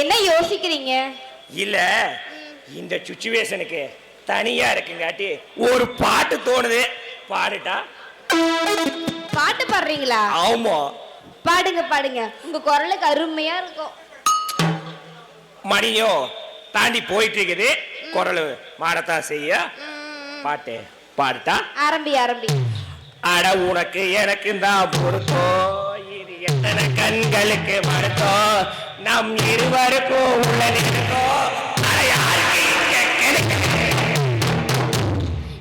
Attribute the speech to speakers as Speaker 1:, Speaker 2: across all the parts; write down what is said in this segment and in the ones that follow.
Speaker 1: என்ன யோசிக்கிறீங்க?
Speaker 2: இல்ல இந்த சுச்சுவேஷனுக்கு தனியா இருக்குங்காட்டி ஒரு பாட்டு தோணுது. பாடுட்டா
Speaker 1: பாட்டு பாடுறீங்களா?
Speaker 2: ஆமா.
Speaker 1: பாடுங்க பாடுங்க. உங்க குரலுக்கு அருமையா இருக்கும்.
Speaker 2: மணியும் தாண்டி போயிட்டு இருக்குது குரல் மாறத்தான் செய்ய. பாட்டு பாடுட்டா
Speaker 1: ஆரம்பி ஆரம்பி.
Speaker 2: அட உனக்கு எனக்கு தான் பொருத்தம். கண்களுக்கு மருத்தம் நம் இருவருக்கும் உள்ள நிற்கும்?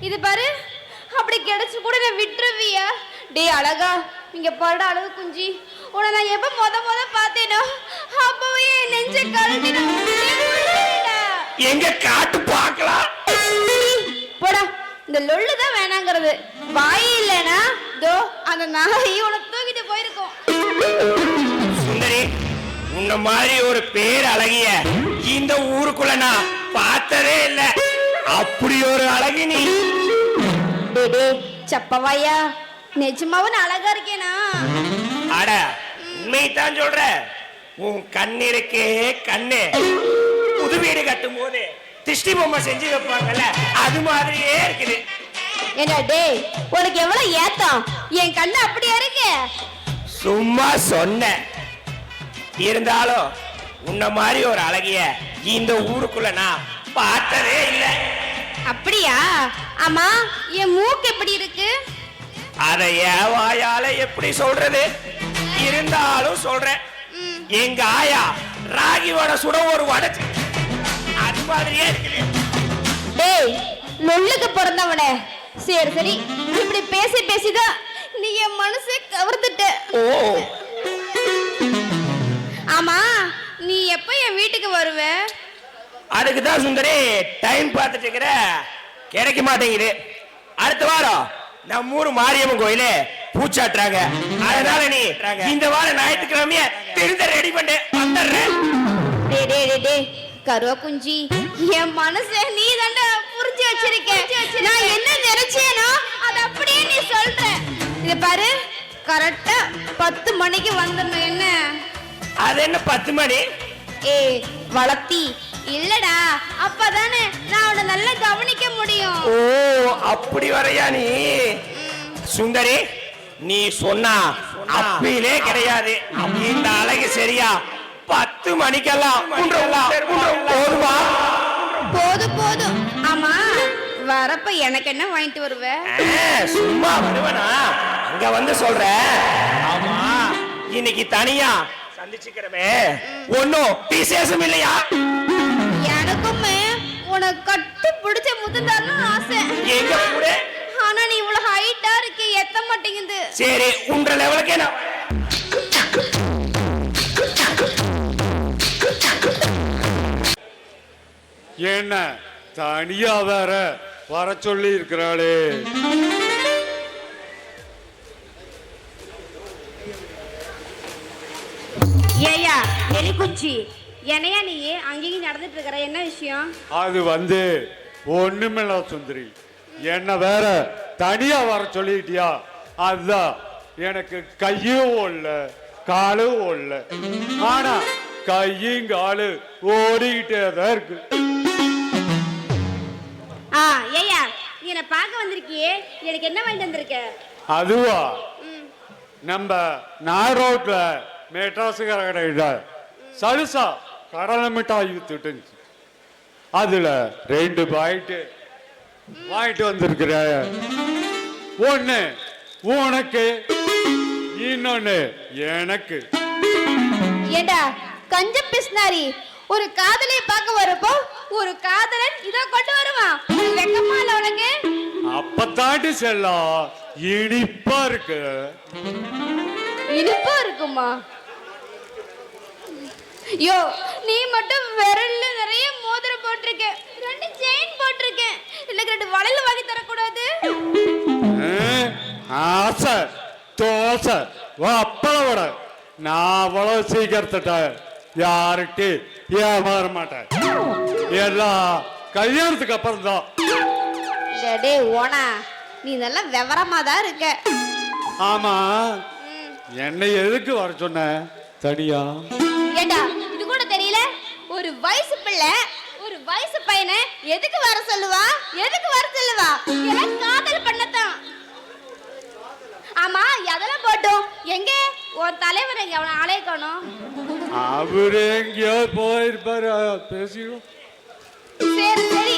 Speaker 1: இது பாரு அப்படி கிடைச்சு கூட நான் விட்டுருவியா. டேய் அழகா இங்க பாடு அழகு குஞ்சி. உன்னை நான் எப்ப முத முத பார்த்தேனோ அப்பவே நெஞ்ச கழட்டிடும்
Speaker 2: எங்க காட்டு பார்க்கலாம்
Speaker 1: போடா இந்த லொள்ளு தான் வேணாங்கிறது. வாய் இல்லைனா தோ அந்த நாய் உனக்கு தூக்கிட்டு போயிருக்கோம்.
Speaker 2: உன்ன மாதிரி ஒரு பேர் அழகிய இந்த ஊருக்குள்ள நான் பார்த்ததே இல்ல. அப்படி ஒரு அழகி நீ
Speaker 1: டேய் டேய் சப்பவாயா நிஜமாவும் அழகா இருக்கேனா?
Speaker 2: அட உண்மைத்தான் சொல்ற. உன் கண் இருக்கே கண்ணு. புது வீடு கட்டும் போது திருஷ்டி பொம்மை செஞ்சு வைப்பாங்கல்ல அது மாதிரியே இருக்குது.
Speaker 1: என்ன டேய் உனக்கு எவ்வளவு ஏத்தம்? என் கண்ணு அப்படியா இருக்கு?
Speaker 2: சும்மா சொன்னேன் இருந்தாலும் உன்ன மாதிரி ஒரு அழகிய இந்த ஊருக்குள்ள நான் பார்த்ததே இல்லை.
Speaker 1: அப்படியா? ஆமா என் மூக்கு எப்படி இருக்கு?
Speaker 2: அதை என் வாயால எப்படி சொல்றது? இருந்தாலும் சொல்றேன். எங்க ஆயா ராகி வடை சுட ஒரு வடைச்சு அது மாதிரியே இருக்குது.
Speaker 1: டேய் நொல்லுக்கு பிறந்தவனே. சரி சரி இப்படி பேசி பேசிதான் நீ என் மனசை கவர்ந்துட்ட.
Speaker 2: ஓ
Speaker 1: வீட்டுக்கு வருவ?
Speaker 2: அதுக்கு தான் சுந்தரி டைம் பார்த்துட்டு இருக்கிற கிடைக்க மாட்டேங்குது. அடுத்த வாரம் நம்ம ஊர் மாரியம்மன் கோயிலு பூச்சாட்டுறாங்க அதனால நீ இந்த வாரம் ஞாயிற்றுக்கிழமைய திருந்த ரெடி பண்ணு. வந்துடுறேன்.
Speaker 1: டேய் டேய் டேய் டேய் கருவா குஞ்சி என் மனசை நீ தாண்டா புரிஞ்சு வச்சிருக்க. நான் என்ன நினைச்சேனோ அது அப்படியே நீ சொல்ற. இது பாரு கரெக்டா பத்து மணிக்கு வந்துடணும். என்ன?
Speaker 2: அது என்ன பத்து மணி?
Speaker 1: ஏய் வளர்த்தி. இல்லடா அப்பதானே நான் அவனை நல்லா கவனிக்க முடியும்.
Speaker 2: ஓ அப்படி வரையா நீ? சுந்தரி நீ சொன்னா அப்பிலே கிடையாது. இந்த அழகு சரியா? பத்து மணிக்கெல்லாம் போதுமா?
Speaker 1: போதும் போதும் ஆமா வரப்ப எனக்கு என்ன வாங்கிட்டு வருவ?
Speaker 2: சும்மா வருவனா? அங்க வந்து சொல்ற. ஆமா. இன்னைக்கு தனியா சந்திச்சுக்கிறமே ஒன்னும் விசேஷம் இல்லையா?
Speaker 1: எனக்குமே உனக்கு கட்டு பிடிச்ச முத்தந்தாருன்னு ஆசை.
Speaker 2: எங்க கூட?
Speaker 1: ஆனா நீ இவ்வளவு ஹைட்டா இருக்கு எத்த மாட்டேங்குது?
Speaker 2: சரி உன்ற லெவலுக்கே நான்
Speaker 3: என்ன தனியா வேற வர சொல்லி இருக்கிறாளே.
Speaker 1: ஏயா எலிக்குச்சி. என்னையா நீ? அங்கேயும் நடந்துட்டு இருக்கிற என்ன விஷயம்?
Speaker 3: அது வந்து ஒண்ணுமில்ல சுந்தரி. என்ன வேற தனியா வர சொல்லிட்டியா? அதுதான். எனக்கு கையும் ஓடல காலும் ஓடல ஆனா கையும் காலு ஓடிக்கிட்டே தான் இருக்கு.
Speaker 1: ஆ ஏயா நீ என்ன பார்க்க வந்திருக்கியே. எனக்கு என்ன வாங்கிட்டு வந்திருக்க?
Speaker 3: அதுவா? நம்ம நாரோட்ல மெட்ராஸுக்கார கடையில சலுசா கடலை மிட்டாய் வித்துட்டு அதுல ரெண்டு பாயிட்டு வாங்கிட்டு வந்திருக்கிற ஒண்ணு உனக்கு இன்னொன்னு எனக்கு.
Speaker 1: ஏண்டா கஞ்ச பிஸ்னாரி ஒரு காதலியை பார்க்க வரப்போ ஒரு காதலன் இதோ கொண்டு வருவான். வெக்கமா இல்ல உனக்கு?
Speaker 3: அப்பத்தாண்டி செல்லம் இனிப்பா இருக்கு.
Speaker 1: இனிப்பா இருக்குமா? யோ நீ மட்டும் விரல்ல நிறைய மோதிரம் போட்டிருக்க. ரெண்டு செயின் போட்டிருக்க. எனக்கு ரெண்டு வளையல் வாங்கி தரக்கூடாது.
Speaker 3: ஆசை தோசை அப்பளம் விட. நான் அவ்வளவு சீக்கிரத்திட்ட யார்கிட்ட ஏமாற மாட்டேன். எல்லாம் கல்யாணத்துக்கு அப்புறம் தான்
Speaker 1: டே, ஓனா நீ நல்லா விவரமா தான் இருக்க.
Speaker 3: ஆமா. என்னை எதுக்கு வர சொன்ன? தனியா?
Speaker 1: ஏண்டா இது கூட தெரியல. ஒரு வயசு பிள்ளை ஒரு வயசு பையனை எதுக்கு வர சொல்லுவா? எதுக்கு வர சொல்லுவா? எல்லாம் காதல் பண்ணத்தான். ஆமா அதெல்லாம் போட்டோம். எங்க? உன் தலைவர் எங்க? அவனை ஆளே காணோம்.
Speaker 3: அவரு எங்கேயோ போயிருப்பாரு. பேசிடுவோம்.
Speaker 1: சரி சரி.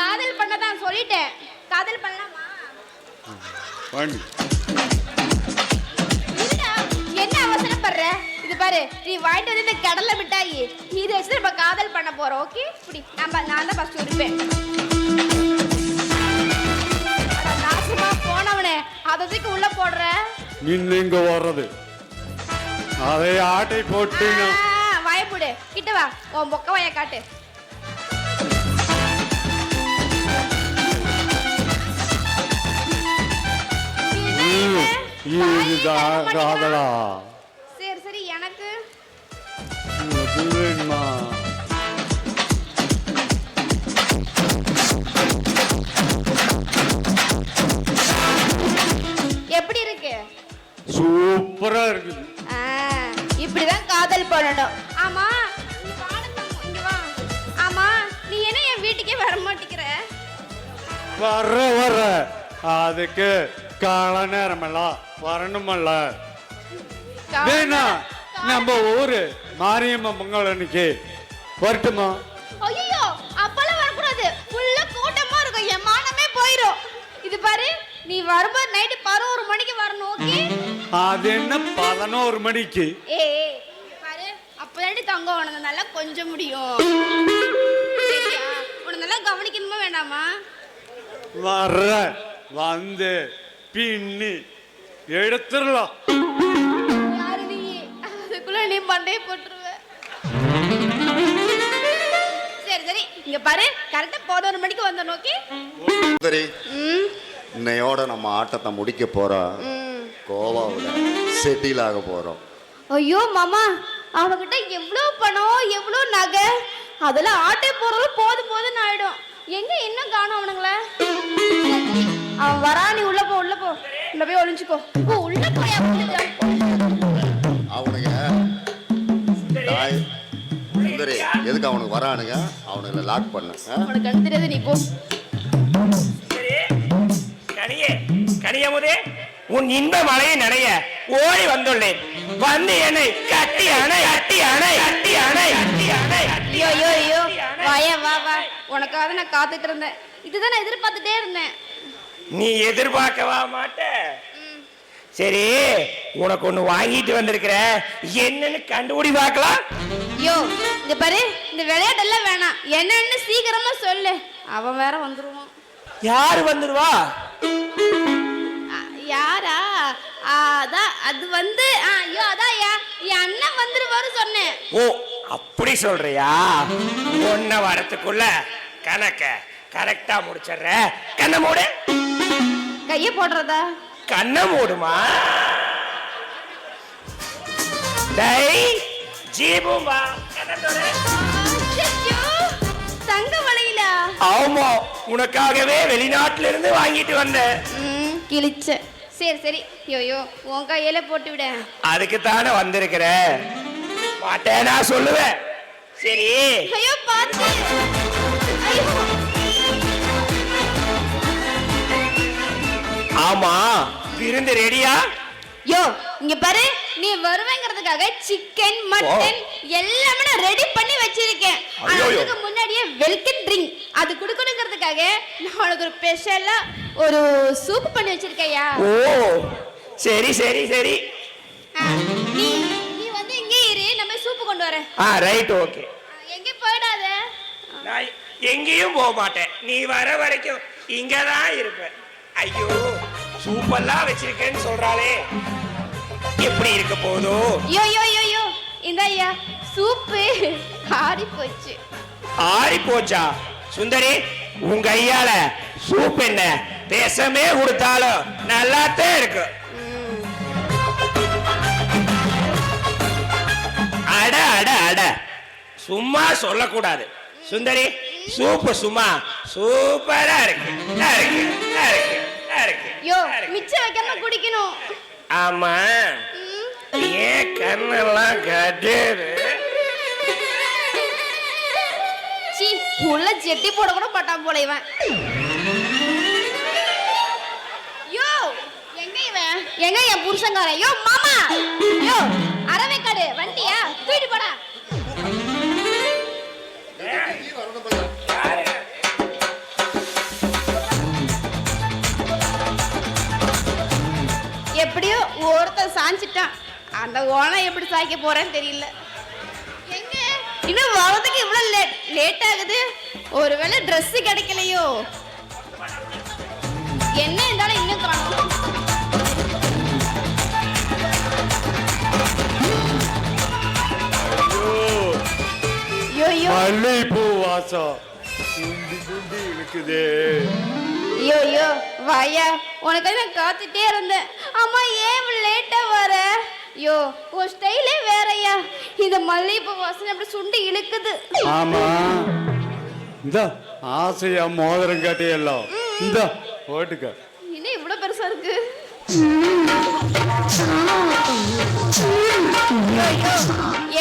Speaker 1: காதல் பண்ணதான் சொல்லிட்டேன். காதல் பண்ணலாமா?
Speaker 3: பண்ணு.
Speaker 1: என்ன அவசரப்படுற? இது பாரு நீ வாங்கிட்டு வந்து இந்த கடலை மிட்டாயி. இதை வச்சு நம்ம காதல் பண்ண போறோம் ஓகே இப்படி. நம்ம நான் தான் ஃபர்ஸ்ட் இருப்பேன் நாசமா போனவனே அதை தூக்கி உள்ள போடுற.
Speaker 3: நின்று இங்க வர்றது அதை ஆட்டை போட்டு
Speaker 1: வாயப்போடு கிட்ட வா. உன் பொக்க வாய காட்டு.
Speaker 3: இதுதான். காதலா
Speaker 1: எப்படி இருக்கு?
Speaker 3: சூப்பரா இருக்குது
Speaker 1: ஆ, இப்படிதான் காதல் பண்ணணும். ஆமா நீ வாடா, இங்க வா ஆமா நீ என்ன என் வீட்டுக்கே வர மாட்டேங்கிற
Speaker 3: வர்ற வர்ற. அதுக்கு கால நேரமெல்லாம் வரணுமல்ல. வேணா நம்ம ஊரு மாரியம்ம பொங்கல் அன்னைக்கு வரட்டுமா?
Speaker 1: ஐயோ அப்பெல்லாம் வரக்கூடாது. ஃபுல்லா கூட்டமா இருக்கும். என் மானமே போயிரும். இது பாரு நீ வரும்போது நைட்டு பதினோரு மணிக்கு வரணும் ஓகே
Speaker 3: அது என்ன பதினோரு மணிக்கு?
Speaker 1: ஏய் இங்க பாரு அப்பதாண்டி தங்கம் உனக்கு நல்லா கொஞ்சம் முடியும். சரியா? உனக்கு நல்லா கவனிக்கணுமா வேண்டாமா?
Speaker 3: வர்ற வந்து பின்னி எடுத்துடலாம்.
Speaker 1: அதுக்குள்ள நீ மண்டையை போட்டுருவ சரி சரி. இங்க பாரு கரெக்டா பதினோரு மணிக்கு வந்தோம் ஓகே
Speaker 4: சரி இன்னையோட நம்ம ஆட்டத்தை முடிக்க போறோம் கோவாவில் செட்டில் ஆக போறோம்.
Speaker 1: ஐயோ மாமா அவன்கிட்ட எவ்வளோ பணம் எவ்வளோ நகை? அதெல்லாம் ஆட்டை போறது போதும் போதும்னு ஆயிடும். எங்க இன்னும் காணும் அவனுங்கள? அவன் வரா நீ உள்ள போ உள்ள போ. உள்ள போய் ஒளிஞ்சுக்கோ. ஓ உள்ள போயா?
Speaker 4: சுந்தரி எதுக்கு அவனுக்கு வரானுங்க? அவனுங்களை லாக் பண்ண?
Speaker 1: உனக்கு நீ போ.
Speaker 2: சரி கனியே கனியமுதே உன் இன்ப மழையை நனைய ஓடி வந்துள்ளேன். வந்து என்னை கட்டி அணை கட்டி அணை கட்டி அணை கட்டி அணை கட்டி
Speaker 1: ஐயோ ஐயோ ஐயோ. வாயா வா வா. உனக்காக நான் காத்துட்டு இருந்தேன். இதுதான் நான் எதிர்பார்த்துட்டே இருந்தேன்.
Speaker 2: நீ எதிர்பார்க்கவா மாட்ட? சரி உனக்கு ஒண்ணு வாங்கிட்டு வந்திருக்கிற. என்னன்னு கண்டுபிடி பார்க்கலாம்.
Speaker 1: ஐயோ இந்த பாரு இந்த விளையாட்டெல்லாம் வேணாம். என்னன்னு சீக்கிரமா சொல்லு. அவன் வேற வந்துருவான்.
Speaker 2: யாரு வந்துருவா?
Speaker 1: யாரா? அதான் அது வந்து ஐயோ அதான் என் அண்ணன் வந்துருவாரு சொன்னேன்.
Speaker 2: ஓ அப்படி சொல்றியா? ஒன்ன வரத்துக்குள்ள கணக்க கரெக்டா முடிச்சிடுற. கண்ணை மூடு.
Speaker 1: கைய போடுறதா?
Speaker 2: கண்ணை மூடுமா? டேய் தொடு.
Speaker 1: அச்சச்சோ, தங்க
Speaker 2: ஆமா உனக்காகவே வெளிநாட்டுல இருந்து வாங்கிட்டு வந்தேன்.
Speaker 1: ம் கிழிச்ச. சரி சரி. ஐயோ உன் கையில போட்டு விட.
Speaker 2: அதுக்கு தானே வந்திருக்கிற மாட்டேனா சொல்லுவேன். சரி.
Speaker 1: ஐயோ.
Speaker 2: ஆமா விருந்து ரெடியா?
Speaker 1: யோ இங்க பாரு நீ வருவேங்கிறதுக்காக சிக்கன் மட்டன் எல்லாமே நான் ரெடி பண்ணி வச்சிருக்கேன். அதுக்கு முன்னாடியே வெல்கம் ட்ரிங்க் அது குடுக்கணுங்கிறதுக்காக நான் உனக்கு ஒரு ஸ்பெஷலா ஒரு சூப் பண்ணி வச்சிருக்கையா
Speaker 2: ஓ சரி சரி சரி.
Speaker 1: நீ நீ வந்து இங்கே இரு நம்ம சூப்பு கொண்டு வரேன்.
Speaker 2: ஆ ரைட் ஓகே
Speaker 1: எங்கே போயிடாத.
Speaker 2: நான் எங்கேயும் போக மாட்டேன். நீ வர வரைக்கும் இங்கதான் இருப்பேன். ஐயோ. சூப்பெல்லாம் வச்சிருக்கேன்னு சொல்றாளே. எப்படி இருக்க போதோ
Speaker 1: யோ யோ யோ யோ இந்த ஐயா சூப்பு. ஆறி போச்சு
Speaker 2: ஆறி போச்சா சுந்தரி உங்க ஐயால சூப் என்ன? தேசமே கொடுத்தாலும் நல்லாத்தான் இருக்கு. அட அட அட. சும்மா சொல்லக்கூடாது. சுந்தரி சூப்பு சும்மா. சூப்பரா இருக்கு. இருக்கு இருக்கு. நல்லா இருக்கு.
Speaker 1: யோ. மிச்சம் வைக்காம குடிக்கணும்.
Speaker 2: ஆமா. ஏன் கண்ணெல்லாம் கட்டுது
Speaker 1: உள்ள செட்டி போட கூட மாட்டான் போல இவன். யோ எங்க இவன்? எங்க என் புருஷங்காரன் யோ மாமா! யோ அரவைக்காடு வண்டியா? தூக்கிட்டு சாஞ்சிட்டான் அந்த ஓனம் எப்படி சாய்க்க போறேன்னு தெரியல. எங்க? இன்னும் வரதுக்கு இவ்வளவு லேட் லேட் ஆகுது. ஒருவேளை Dress கிடைக்கலையோ? என்ன இருந்தாலும் இன்னும் காணும். ஐயோ.
Speaker 3: மல்லிகைப்பூ வாசம். இருக்குது
Speaker 1: வாயா உனக்கு நான் காத்துட்டே இருந்தேன். அம்மா ஏன் ஐயோ உன் ஸ்டைலே வேறயா. இந்த மல்லிகைப்பூ வாசனை அப்படி சுண்டி இழுக்குது.
Speaker 3: ஆமா. இந்த ஆசையா மோதிரம் காட்டியெல்லாம். இந்த போட்டுக்க.
Speaker 1: என்ன இவ்வளவு பெருசா இருக்கு? ஐயோ,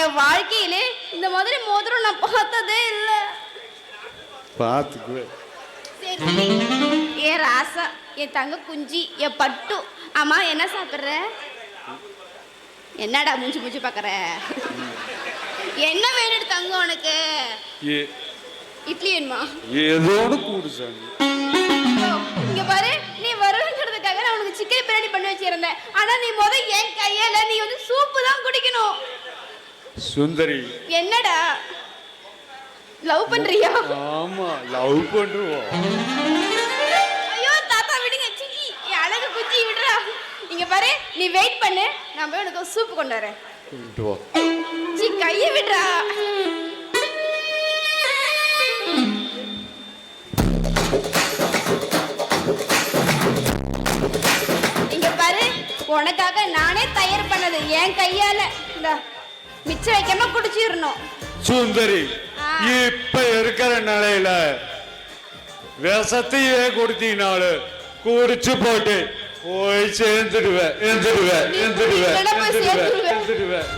Speaker 1: என் வாழ்க்கையிலே இந்த மாதிரி மோதிரம் நான் பார்த்ததே இல்ல.
Speaker 3: பார்த்துக்குவே.
Speaker 1: சரி. என் ராசா என் தங்க குஞ்சி என் பட்டு. அம்மா என்ன சாப்பிடுற? என்னடா மூஞ்சி மூஞ்சி பாக்குற? என்ன வேணும் தங்கம் உனக்கு? இட்லி வேணுமா?
Speaker 3: ஏதோடு கூடு சாமி.
Speaker 1: இங்க பாரு நீ வருவங்கிறதுக்காக நான் உனக்கு சிக்கன் பிரியாணி பண்ணி வச்சிருந்தேன். ஆனா நீ முத என் கையால நீ வந்து சூப்பு தான் குடிக்கணும்.
Speaker 3: சுந்தரி.
Speaker 1: என்னடா? லவ் பண்றியா?
Speaker 3: ஆமா லவ் பண்ணுவோம்
Speaker 1: இங்க பாரு நீ வெயிட் பண்ணு. நான் போய் உனக்கு சூப்பு கொண்டு வரேன். சி கையை விடுறா. இங்க பாரு உனக்காக நானே தயார் பண்ணது என் கையால. இந்த மிச்சம் வைக்காம குடிச்சிடணும்.
Speaker 3: சுந்தரி. இப்ப இருக்கிற நிலையில விஷத்தையே கொடுத்தீங்கனாலும் குடிச்சு போட்டு. போய் சேர்ந்துடுவேன்
Speaker 1: போய்
Speaker 3: எந்திடுவேன்
Speaker 1: சேர்ந்துடுவ.
Speaker 3: எந்திடுவேன்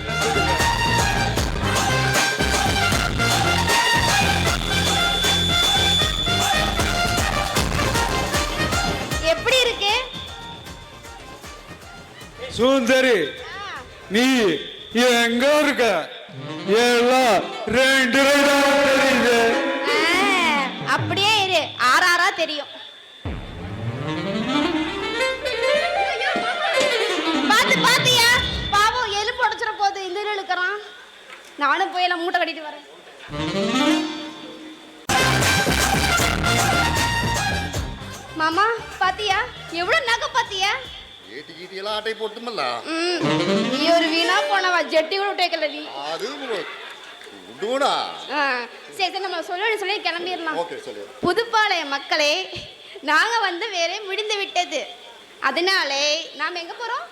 Speaker 1: எப்படி இருக்கு?
Speaker 3: சுந்தரி நீ எங்க இருக்க? எல்லாம் ரெண்டு ரெண்டா
Speaker 1: நானும் போய் எல்லாம் மூட்டை கட்டிட்டு வரேன். மாமா பாத்தியா? எவ்வளவு நகை பாத்தியா?
Speaker 4: ஏட்டி கீட்டி எல்லாம் ஆட்டை போட்டுமல்ல?
Speaker 1: நீ ஒரு வீணா போனவா? ஜெட்டி கூட விட்டேக்கல நீ.
Speaker 4: அது விடுவனா
Speaker 1: ஆ, சரி சரி நம்ம சொல்ல சொல்லி கிளம்பிடலாம். புதுப்பாளையம் மக்களே நாங்க வந்து வேற முடிந்து விட்டது. அதனாலே நாம எங்க போறோம்?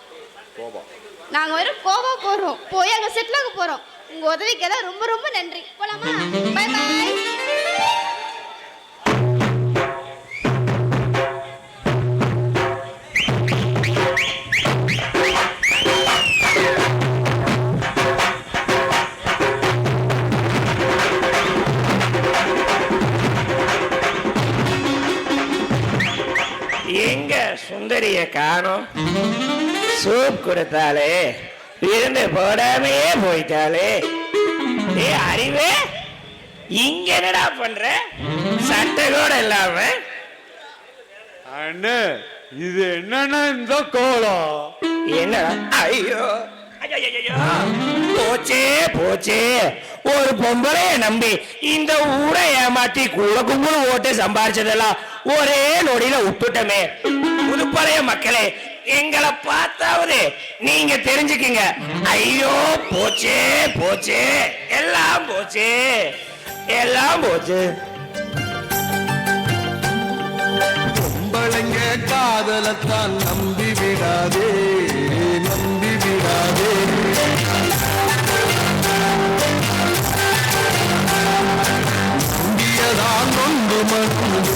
Speaker 4: கோபம்
Speaker 1: நாங்க வெறும் கோவா போறோம். போய் அங்க செட்டில் ஆக போறோம். உங்க உதவிக்கெல்லாம் ரொம்ப ரொம்ப நன்றி. போலாமா? பை பாய்
Speaker 2: எங்க சுந்தரிய காணும்? சூப் கொடுத்தாலே இருந்து போடாமையே போயிட்டாலே ஏ அறிவே? இங்க என்னடா பண்ற? சட்டை கூட இல்லாம.
Speaker 3: அண்ணே இது என்னன்னா இந்த கோலம்?
Speaker 2: என்னடா ஐயோ. போச்சே போச்சே. ஒரு பொம்பளைய நம்பி இந்த ஊரை ஏமாத்தி கூட கும்பல் ஓட்டு சம்பாரிச்சதெல்லாம் ஒரே நொடியில விட்டுட்டமே புதுப்பழைய மக்களே எங்களை பார்த்தாவது நீங்க தெரிஞ்சுக்கீங்க. ஐயோ போச்சே போச்சே எல்லாம் போச்சே எல்லாம் போச்சு.
Speaker 5: பொம்பளைங்க காதலத்தான் நம்பி விடாதே நம்பி விடாதே. நம்பியதான் ஒன்று மட்டும்